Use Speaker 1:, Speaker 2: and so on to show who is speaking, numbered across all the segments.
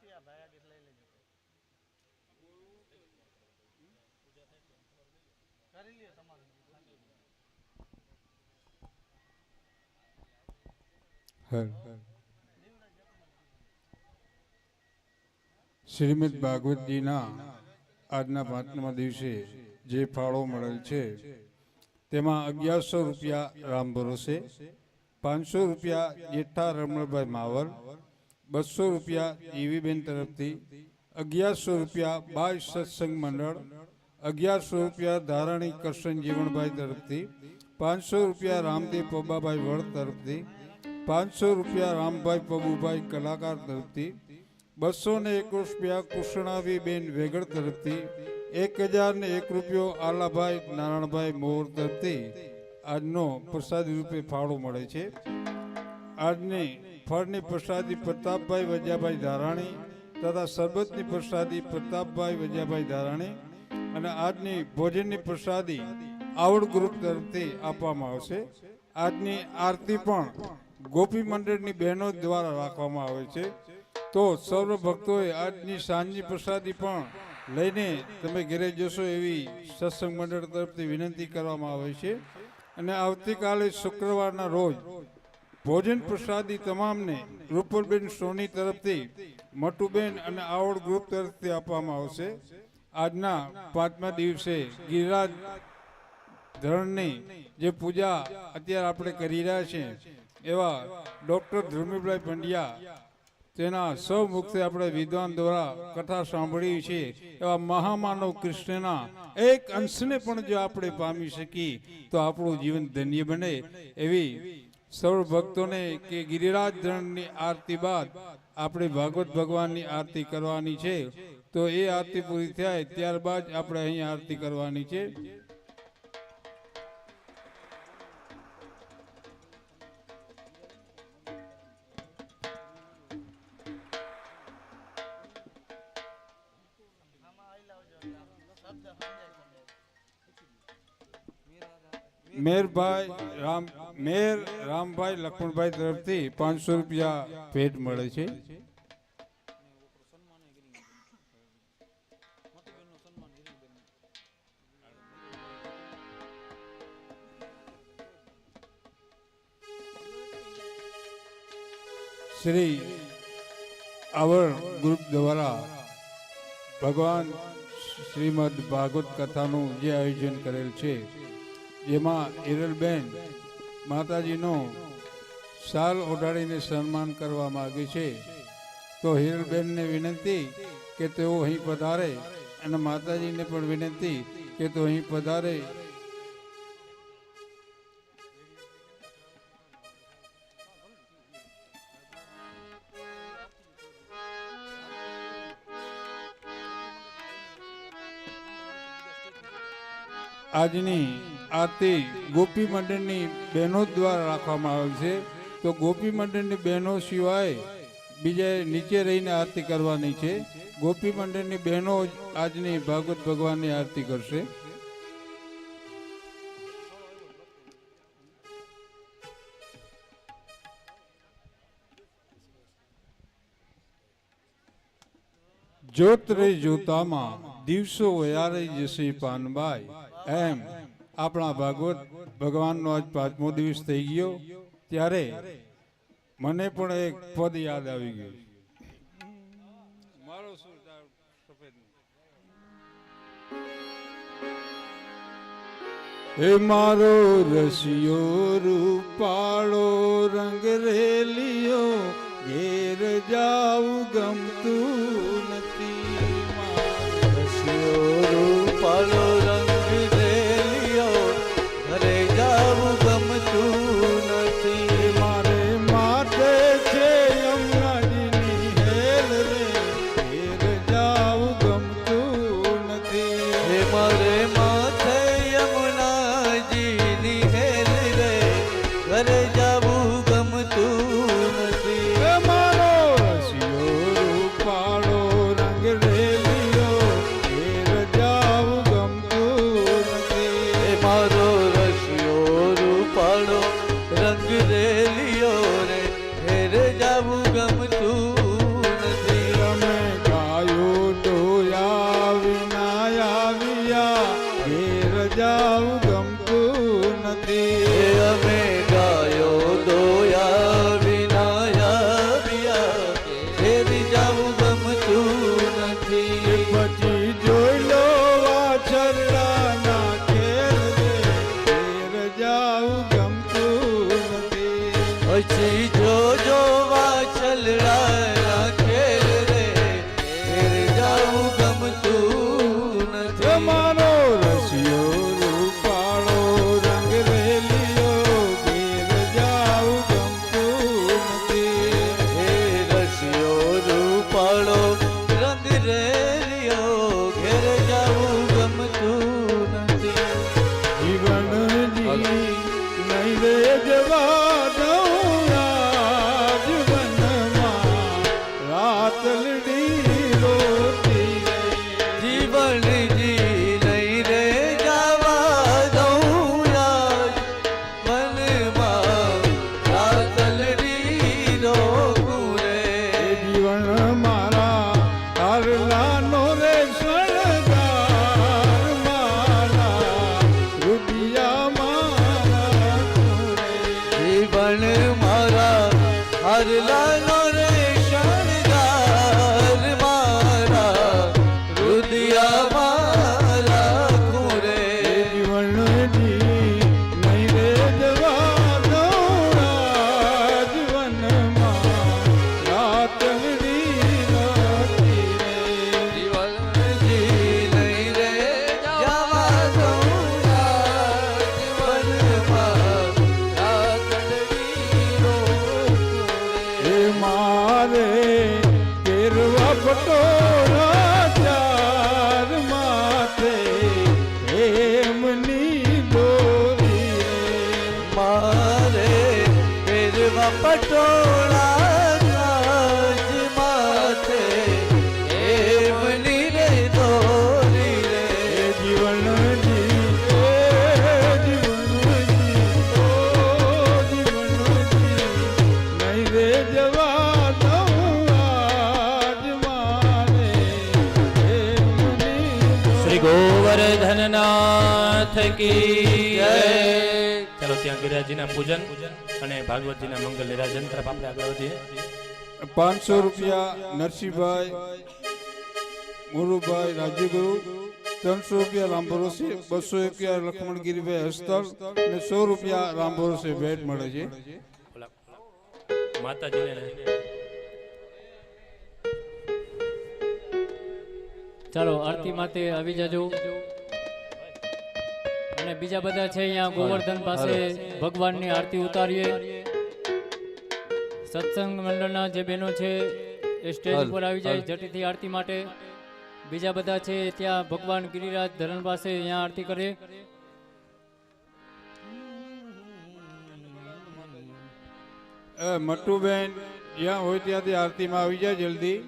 Speaker 1: અહીંથી આ ભાઈ આગળ લઈ લેજો. કરી લ્યો તમારું
Speaker 2: શ્રીમદ ભાગવતજીના આજના પાંચમા દિવસે જે ફાળો મળેલ છે તેમાં અગિયારસો રૂપિયા રામ ભરોસે પાંચસો રૂપિયા જેઠા રમણભાઈ માવર બસો રૂપિયા ઈવીબેન તરફથી, અગિયારસો રૂપિયા બાળ સત્સંગ મંડળ, અગિયારસો રૂપિયા ધારાણી કરશન જીવણભાઈ તરફથી, પાંચસો રૂપિયા રામદેવ પબ્બાભાઈ વડ તરફથી, પાંચસો રૂપિયા રામભાઈ પબુભાઈ કલાકાર તરફથી, બસો ને એક રૂપિયા કૃષ્ણાવીબેન વેગડ તરફથી, એક હજાર ને એક રૂપિયો આલાભાઈ નારાયણભાઈ મોર તરફથી આજનો પ્રસાદી રૂપે ફાળો મળે છે. આજની ફળની પ્રસાદી પ્રતાપભાઈ વજાભાઈ ધારાણી તથા સરબતની પ્રસાદી પ્રતાપભાઈ વજાભાઈ ધારાણી અને આજની ભોજનની પ્રસાદી આવડ ગ્રુપ તરફથી આપવામાં આવશે. આજની આરતી પણ ગોપી મંડળની બહેનો દ્વારા રાખવામાં આવે છે. તો સર્વ ભક્તોએ આજની સાંજની પ્રસાદી પણ લઈને તમે ઘરે જશો એવી સત્સંગ મંડળ તરફથી વિનંતી કરવામાં આવે છે. અને આવતીકાલે શુક્રવારના રોજ ભોજન પ્રસાદી તમામને રૂપલબેન સોની તરફથી, મટુબેન અને આવડ ગ્રુપ તરફથી આપવામાં આવશે. આજના પાંચમા દિવસે ગિરિરાજ ધરણની જે પૂજા અત્યારે આપણે કરી રહ્યા છીએ, એવા ડૉક્ટર ધર્મીભાઈ પંડ્યા, તેના સૌ મુખથી આપણે વિદ્વાન દ્વારા કથા સાંભળી છે એવા મહામાનવ કૃષ્ણના એક અંશને પણ જો આપણે પામી શકીએ, તો આપણું જીવન ધન્ય બને એવી સૌ ભક્તોને કે ગિરિરાજ ધરણની આરતી બાદ આપણે ભાગવત ભગવાનની આરતી કરવાની છે. તો એ આરતી પૂરી થાય ત્યારબાદ આપણે અહીં આરતી કરવાની છે. મેરભાઈ રામ મેર રામભાઈ લક્ષ્મણભાઈ તરફથી પાંચસો રૂપિયા ભેટ મળે છે. શ્રી આવર ગ્રુપ દ્વારા ભગવાન શ્રીમદ ભાગવત કથાનું જે આયોજન કરેલ છે, જેમાં હિરલબેન માતાજીનો શાલ ઓઢાડીને સન્માન કરવા માગે છે, તો હિરલબેનને વિનંતી કે તેઓ અહીં પધારે અને માતાજીને પણ વિનંતી કે તેઓ અહીં પધારે. આજની આરતી ગોપી મંડળની બહેનો દ્વારા રાખવામાં આવે છે. તો ગોપી મંડળની બહેનો સિવાય બીજા નીચે રહીને આરતી કરવાની છે. ગોપી મંડળની બહેનો આજની ભાગવત ભગવાનની આરતી કરશે. જોત રે જોતામાં, દિવસો વયારે જશે પાનબાઈ. એમ. આપણા ભાગવત ભગવાનનો આજ પાંચમો દિવસ થઈ ગયો ત્યારે મને પણ એક પદ યાદ આવી ગયું. મારો હે મારો રસિયો રૂપાળો રંગ રેલિયો ઘેર જાવું ગમતું નથી. રસિયો
Speaker 3: રૂપાળો
Speaker 4: ਜਾਊ ಕೊಟ್ಟು ચાલો ત્યાં ગિરિરાજજીના પૂજન અને ભાગવતજીના મંગલ નિરાજન તરફ આપણે આગળ વધીએ.
Speaker 2: પાંચસો રૂપિયા નરસિંહભાઈ મુરુભાઈ રાજ્યગુરુ ત્રણસો રૂપિયા રામભરોસે બસો રૂપિયા લક્ષ્મણગીરીભાઈ હસ્તલ અને સો રૂપિયા રામભરોસે ભેટ મળે છે.
Speaker 4: માતાજીને
Speaker 5: ચાલો આરતી માટે આવી જાજો. અને બીજા બધા છે અહીંયા ગોવર્ધન પાસે ભગવાનની આરતી ઉતારીએ. સત્સંગ મંડળના જે બહેનો છે એ સ્ટેજ ઉપર આવી જાય જટીથી આરતી માટે. બીજા બધા છે ત્યાં ભગવાન ગિરિરાજ ધરણ પાસે અહીંયા આરતી કરે.
Speaker 2: એ મટ્ટુબેન જ્યાં હોય ત્યાંથી આરતીમાં આવી જાય જલ્દી.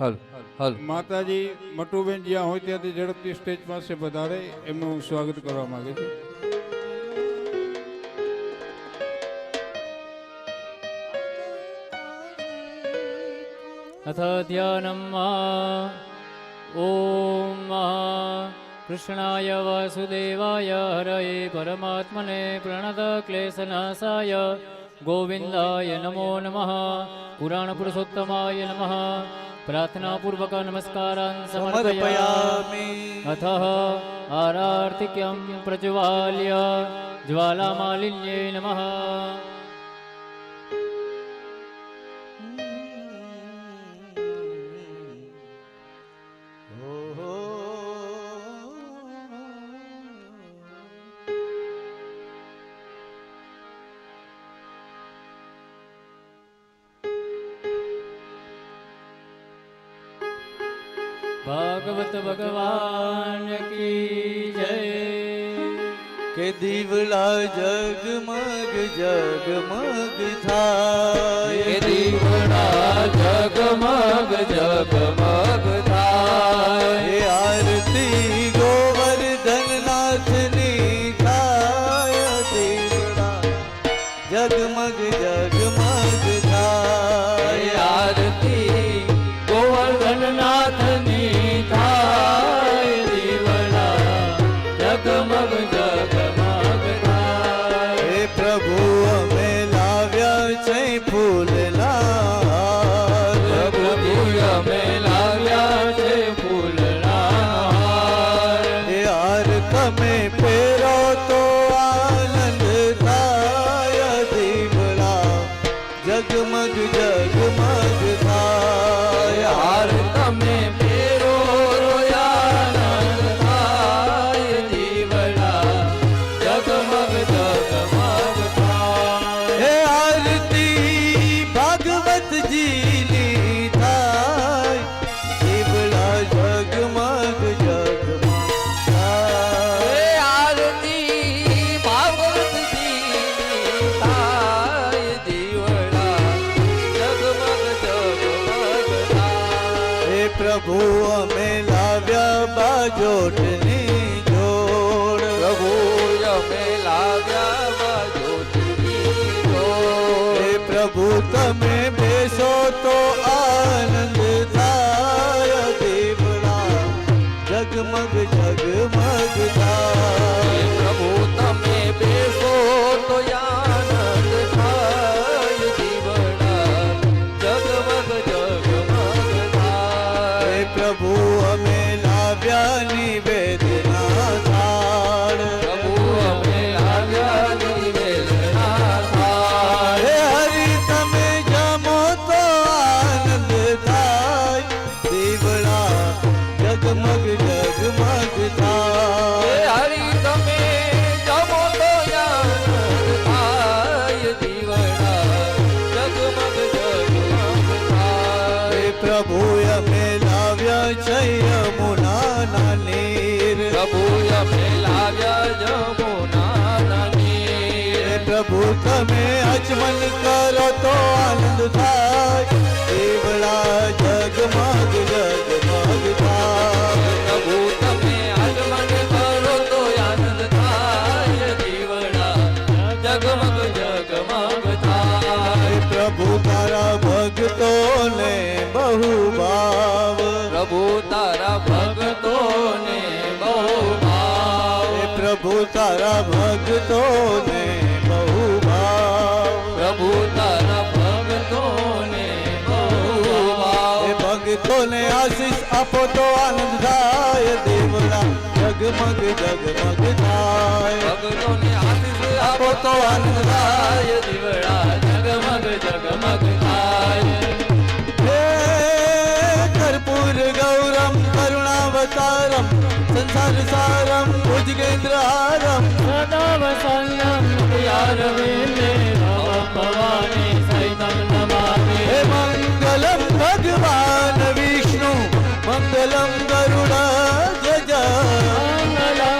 Speaker 3: હલ હલ.
Speaker 2: માતાજી મટુબેન જ્યાં હોય ત્યાંથી ઝડપથી સ્ટેજ પાસે વધારે એમનું સ્વાગત કરવા માંગુ છું.
Speaker 5: અથ ધ્યાનમાં ઓમ કૃષ્ણાય વાસુદેવાય હરયે પરમાત્મને પ્રણત ક્લેશનાશાય प्रणतक्लेशनाशाय गोविन्दाय नमो नमः पुराणपुरुषोत्तमाय नमः प्रार्थनापूर्वक नमस्कारान् समर्पयामि
Speaker 3: સમર્પયામિ
Speaker 5: अतः आरार्तिक्यं प्रज्वाल्य ज्वालामालिन्ये नमः ભાગવત ભગવાન કી જય.
Speaker 3: કે દીવડા જગમગ જગમગ થાય.
Speaker 4: કે દીવડા જગમગ જગમગ થાય.
Speaker 3: આરતી લાવ્યા છે জোটে નીર
Speaker 6: પ્રભુ અમે લાવ્યા જમુના
Speaker 3: હે પ્રભુ તમે અચમન કરો તો આનંદ થાય.
Speaker 6: પ્રભુ
Speaker 3: ભક્તો ને બહુ ભાવ.
Speaker 6: પ્રભુ તારા ભક્તોને બહુ ભાવ.
Speaker 3: ભક્તો ને આશીષ આપો તો આનંદ થાય. દેવલા જગમગ જગમગ થાય.
Speaker 6: ભક્તોને આશીષ આપો તો આનંદ થાય. દેવલા જગમગ જગમગ થાય.
Speaker 3: હે કર્પૂર ગૌરમ કરુણાવતારમ સંસાર સારમ ભુજગેન્દ્રહારમ
Speaker 5: સદા વસલ્યમ પ્રિયારવિંદે ભવ ભવાની નમામિ.
Speaker 3: હે મંગલમ ભગવાન વિષ્ણુ મંગલમ ગરુડ જજ.
Speaker 5: મંગલમ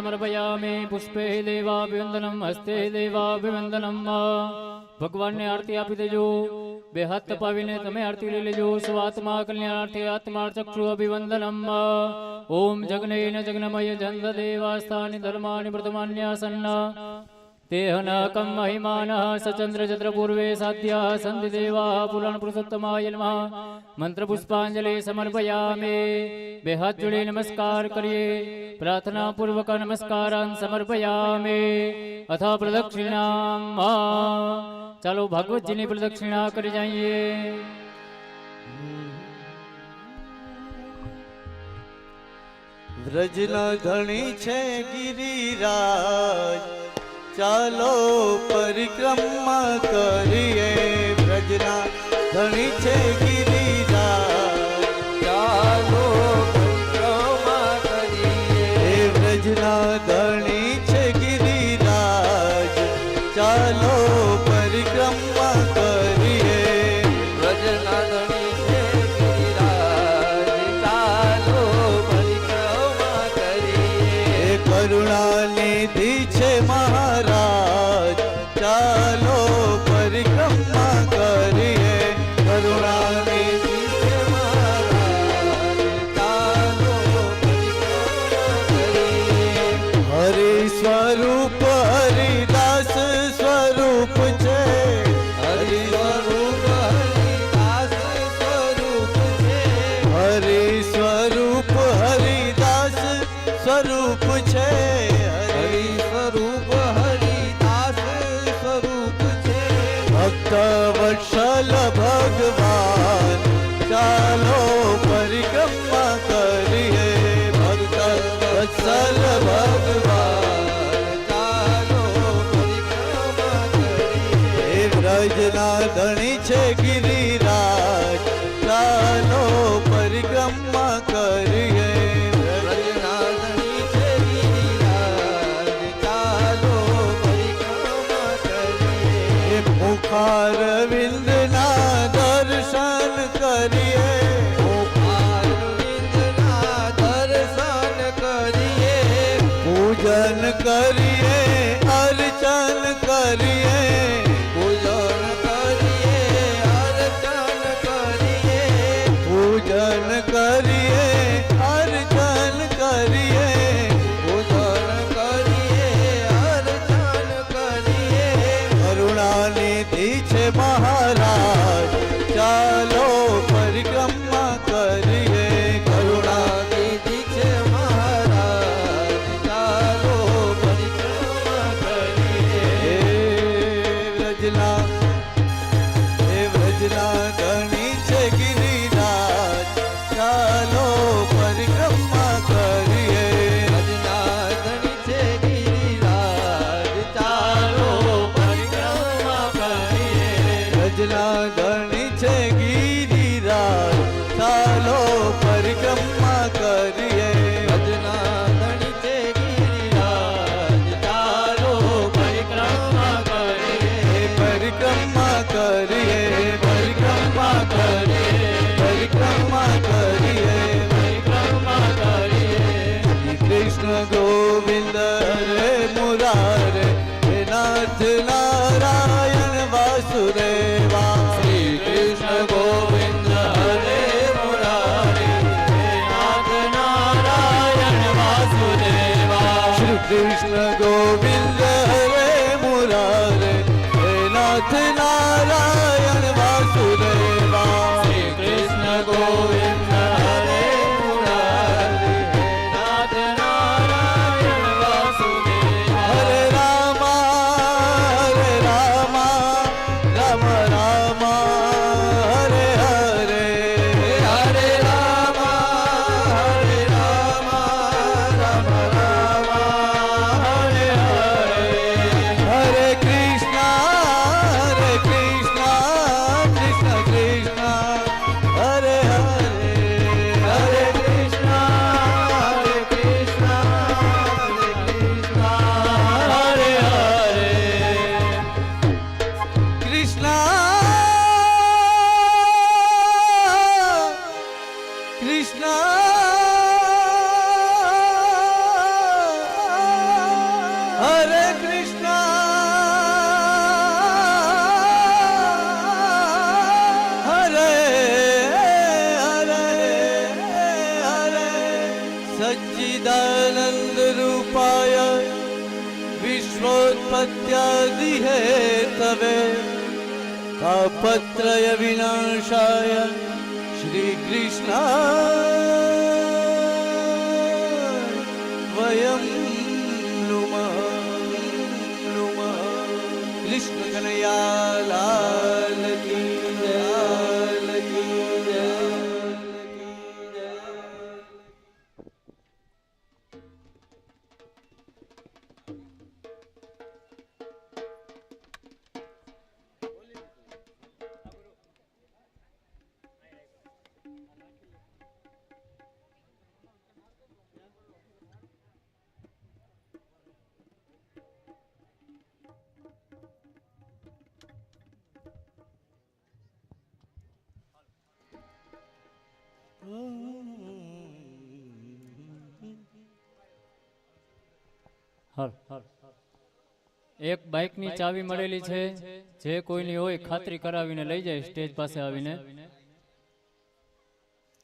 Speaker 5: સમર્પયામિ પુષ્પે દેવાભિવંદનમ હસ્તે દેવાભિવંદનમ ભગવાનને આરતી આપી દેજો બે હાથ તપાવીને તમે આરતી લઈ લેજો સ્વાત્મા કલ્યાણાર્થે આત્મા ચક્ષુ અભિવંદનમ ઓમ જગ્નેન જગ્નમય જંદ દેવાસ્તાની ધર્માની પ્રથમાન્યાસન્ન તેહનકમ મહિમાનઃ સચંદ્ર પૂર્વે સાધ્યા સંધિ દેવા પુરાણ પુરુષોત્તમાય નમઃ મંત્ર પુષ્પાંજલિ સમર્પયામે બે હાથ જોડી નમસ્કાર કરીએ પ્રાર્થના પૂર્વક નમસ્કારાન સમર્પયામે અથ પ્રદક્ષિણા કરી જઈએ
Speaker 3: વ્રજના ઘણી છે ગિરિરાજ ચાલો પરિક્રમા કરીએ હરિ છે ગિરિરાજ ચાલો પરિક્રમા કરીએ. કૃષ્ણ ગોવિંદ હરે મુરારે હે નાથ विश्वोत्पत्त्यादि हेतवे तापत्रय विनाशाय श्रीकृष्ण वयं
Speaker 5: હર એક બાઇકની ચાવી મળેલી છે, જે કોઈની હોય ખાતરી કરાવીને લઈ જાય સ્ટેજ પાસે આવીને.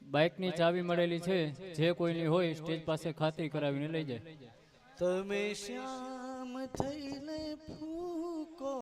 Speaker 5: બાઇકની ચાવી મળેલી છે, જે કોઈની હોય સ્ટેજ પાસે ખાતરી કરાવીને લઈ જાય.
Speaker 3: તમે શ્યામ ફૂલ